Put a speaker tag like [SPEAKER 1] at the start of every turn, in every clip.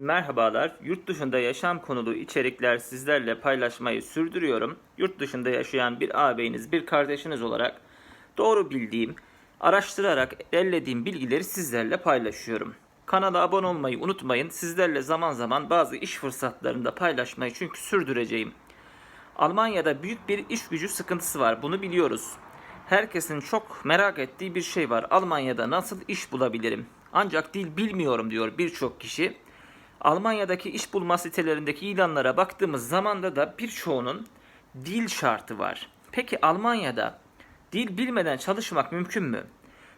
[SPEAKER 1] Merhabalar, yurt dışında yaşam konulu içerikler sizlerle paylaşmayı sürdürüyorum. Yurt dışında yaşayan bir ağabeyiniz, bir kardeşiniz olarak doğru bildiğim, araştırarak ellediğim bilgileri sizlerle paylaşıyorum. Kanala abone olmayı unutmayın. Sizlerle zaman zaman bazı iş fırsatlarını da paylaşmayı çünkü sürdüreceğim. Almanya'da büyük bir iş gücü sıkıntısı var. Bunu biliyoruz. Herkesin çok merak ettiği bir şey var. Almanya'da nasıl iş bulabilirim? Ancak dil bilmiyorum diyor birçok kişi. Almanya'daki iş bulma sitelerindeki ilanlara baktığımız zamanda da birçoğunun dil şartı var. Peki Almanya'da dil bilmeden çalışmak mümkün mü?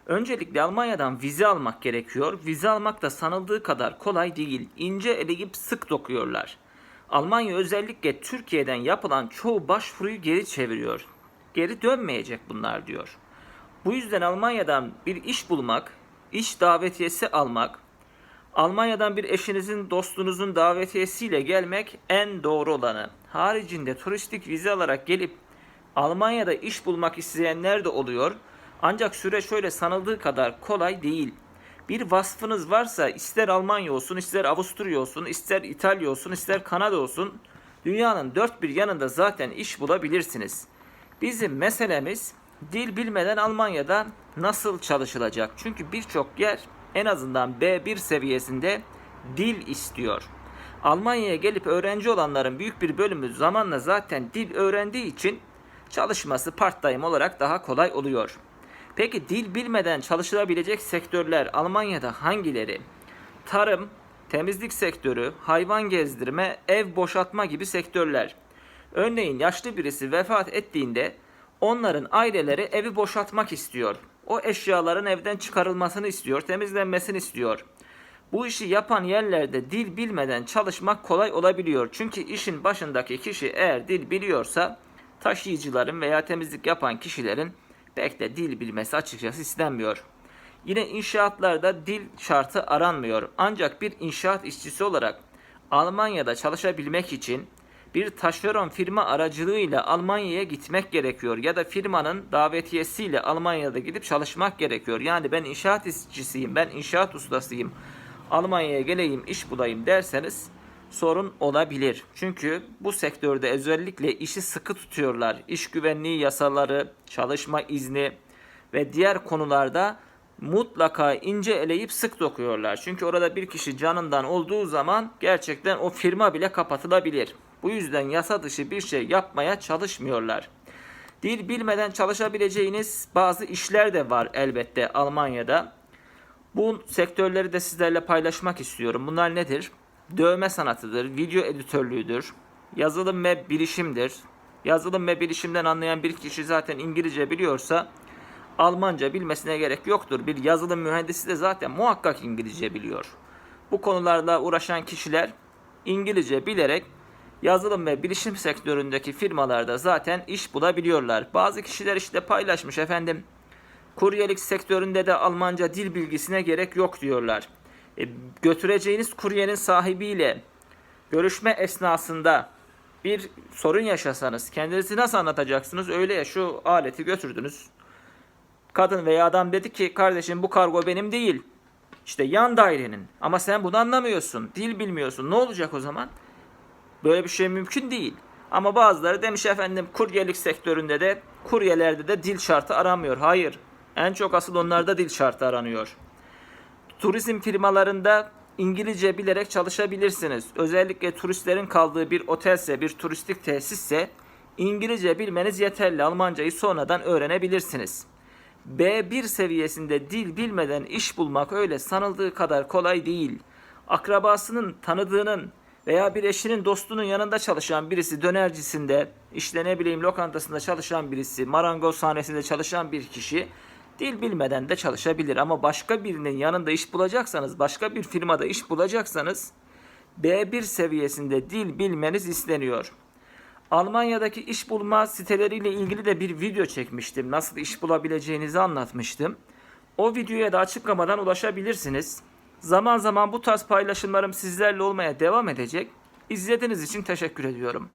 [SPEAKER 1] Öncelikle Almanya'dan vize almak gerekiyor. Vize almak da sanıldığı kadar kolay değil. İnce eleyip sık dokuyorlar. Almanya özellikle Türkiye'den yapılan çoğu başvuruyu geri çeviriyor. Geri dönmeyecek bunlar diyor. Bu yüzden Almanya'dan bir iş bulmak, iş davetiyesi almak, Almanya'dan bir eşinizin, dostunuzun davetiyesiyle gelmek en doğru olanı. Haricinde turistik vize alarak gelip Almanya'da iş bulmak isteyenler de oluyor. Ancak süreç şöyle sanıldığı kadar kolay değil. Bir vasfınız varsa ister Almanya olsun, ister Avusturya olsun, ister İtalya olsun, ister Kanada olsun dünyanın dört bir yanında zaten iş bulabilirsiniz. Bizim meselemiz dil bilmeden Almanya'da nasıl çalışılacak? Çünkü birçok yer en azından B1 seviyesinde dil istiyor. Almanya'ya gelip öğrenci olanların büyük bir bölümü zamanla zaten dil öğrendiği için çalışması part-time olarak daha kolay oluyor. Peki dil bilmeden çalışılabilecek sektörler Almanya'da hangileri? Tarım, temizlik sektörü, hayvan gezdirme, ev boşaltma gibi sektörler. Örneğin yaşlı birisi vefat ettiğinde onların aileleri evi boşaltmak istiyor. O eşyaların evden çıkarılmasını istiyor, temizlenmesini istiyor. Bu işi yapan yerlerde dil bilmeden çalışmak kolay olabiliyor. Çünkü işin başındaki kişi eğer dil biliyorsa taşıyıcıların veya temizlik yapan kişilerin pek de dil bilmesi açıkçası istenmiyor. Yine inşaatlarda dil şartı aranmıyor. Ancak bir inşaat işçisi olarak Almanya'da çalışabilmek için bir taşeron firma aracılığıyla Almanya'ya gitmek gerekiyor ya da firmanın davetiyesiyle Almanya'da gidip çalışmak gerekiyor. Yani ben inşaat işçisiyim, ben inşaat ustasıyım. Almanya'ya geleyim, iş bulayım derseniz sorun olabilir. Çünkü bu sektörde özellikle işi sıkı tutuyorlar. İş güvenliği yasaları, çalışma izni ve diğer konularda mutlaka ince eleyip sık dokuyorlar. Çünkü orada bir kişi canından olduğu zaman gerçekten o firma bile kapatılabilir. Bu yüzden yasa dışı bir şey yapmaya çalışmıyorlar. Dil bilmeden çalışabileceğiniz bazı işler de var elbette Almanya'da. Bu sektörleri de sizlerle paylaşmak istiyorum. Bunlar nedir? Dövme sanatıdır, video editörlüğüdür, yazılım ve bilişimdir. Yazılım ve bilişimden anlayan bir kişi zaten İngilizce biliyorsa Almanca bilmesine gerek yoktur. Bir yazılım mühendisi de zaten muhakkak İngilizce biliyor. Bu konularla uğraşan kişiler İngilizce bilerek yazılım ve bilişim sektöründeki firmalarda zaten iş bulabiliyorlar. Bazı kişiler işte paylaşmış efendim. Kuryelik sektöründe de Almanca dil bilgisine gerek yok diyorlar. E, götüreceğiniz kuryenin sahibiyle görüşme esnasında bir sorun yaşasanız kendinizi nasıl anlatacaksınız? Öyle ya şu aleti götürdünüz. Kadın veya adam dedi ki kardeşim bu kargo benim değil. İşte yan dairenin. Ama sen bunu anlamıyorsun. Dil bilmiyorsun. Ne olacak o zaman? Böyle bir şey mümkün değil. Ama bazıları demiş efendim kuryelik sektöründe de kuryelerde de dil şartı aranmıyor. Hayır. En çok asıl onlarda dil şartı aranıyor. Turizm firmalarında İngilizce bilerek çalışabilirsiniz. Özellikle turistlerin kaldığı bir otelse, bir turistik tesisse İngilizce bilmeniz yeterli. Almancayı sonradan öğrenebilirsiniz. B1 seviyesinde dil bilmeden iş bulmak öyle sanıldığı kadar kolay değil. Akrabasının, tanıdığının veya bir eşinin dostunun yanında çalışan birisi dönercisinde, işte ne bileyim lokantasında çalışan birisi, marangozhanesinde çalışan bir kişi dil bilmeden de çalışabilir. Ama başka birinin yanında iş bulacaksanız, başka bir firmada iş bulacaksanız B1 seviyesinde dil bilmeniz isteniyor. Almanya'daki iş bulma siteleriyle ilgili de bir video çekmiştim. Nasıl iş bulabileceğinizi anlatmıştım. O videoya da açıklamadan ulaşabilirsiniz. Zaman zaman bu tarz paylaşımlarım sizlerle olmaya devam edecek. İzlediğiniz için teşekkür ediyorum.